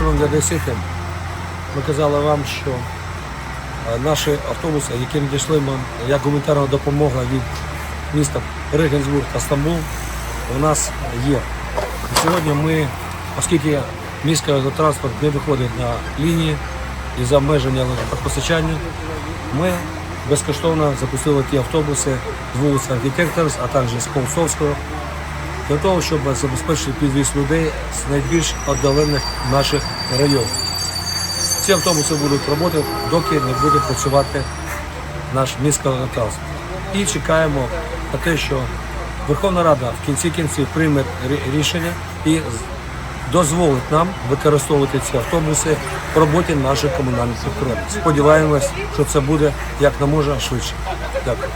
разом з Одеситом ми казали вам, що е, наші автобуси, які надійшли нам як гуманітарна допомога від міста Регенсбург та Стамбул, у нас є. І сьогодні ми, оскільки міський автотранспорт не виходить на лінії і за обмеження електропостачання, ми безкоштовно запустили ті автобуси з вулиці Архітекторс, а також з Полсовського, для того, щоб забезпечити підвіз людей з найбільш віддалених наших районів. Ці автобуси будуть працювати, доки не буде працювати наш міський транспорт. І чекаємо на те, що Верховна Рада в кінці кінців прийме рішення і дозволить нам використовувати ці автобуси в роботі наших комунальних підприємств. Сподіваємось, що це буде як на може швидше. Дякую.